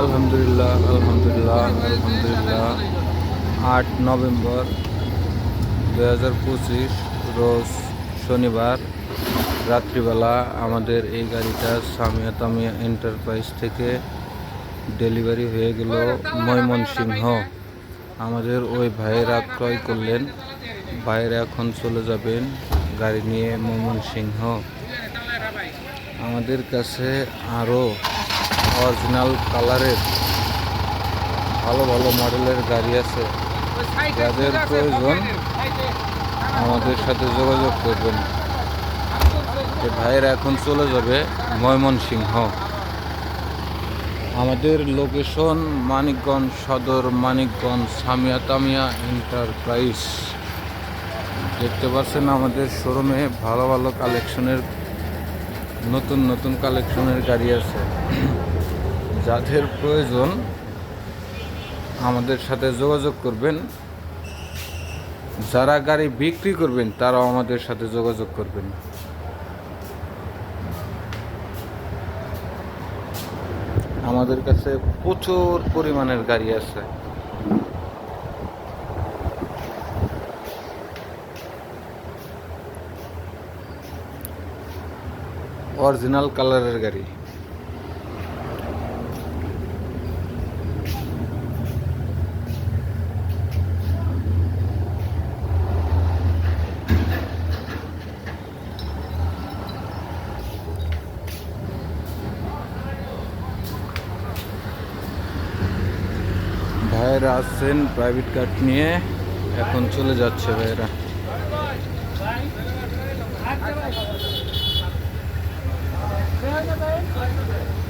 আলহামদুলিল্লাহ আলহামদুলিল্লাহ আলহামদুলিল্লাহ। আট নভেম্বর দু হাজার পঁচিশ, রোজ শনিবার, রাত্রিবেলা আমাদের এই গাড়িটা সামিয়া তামিয়া এন্টারপ্রাইজ থেকে ডেলিভারি হয়ে গেল ময়মনসিংহ। আমাদের ওই ভাইয়েরা ক্রয় করলেন, ভাইয়েরা এখন চলে যাবেন গাড়ি নিয়ে ময়মনসিংহ। আমাদের কাছে আরও অরিজিনাল কালারের ভালো ভালো মডেলের গাড়ি আছে। যাদের প্রয়োজন, আমাদের সাথে যোগাযোগ করবেন। ভাইয়েরা এখন চলে যাবে ময়মনসিংহ। আমাদের লোকেশন মানিকগঞ্জ সদর, মানিকগঞ্জ সামিয়া তামিয়া এন্টারপ্রাইজ। দেখতে পাচ্ছেন আমাদের শোরুমে ভালো ভালো কালেকশনের, নতুন নতুন কালেকশনের গাড়ি আছে। যাদের প্রয়োজন আমাদের সাথে যোগাযোগ করবেন। যারা গাড়ি বিক্রি করবেন, তারাও আমাদের সাথে যোগাযোগ করবেন। আমাদের কাছে প্রচুর পরিমাণের গাড়ি আছে। অরিজিনাল কালারের গাড়ি। ভাইয়েরা আসছেন প্রাইভেট কার নিয়ে। এখন চলে যাচ্ছে ভাইয়েরা। Hey,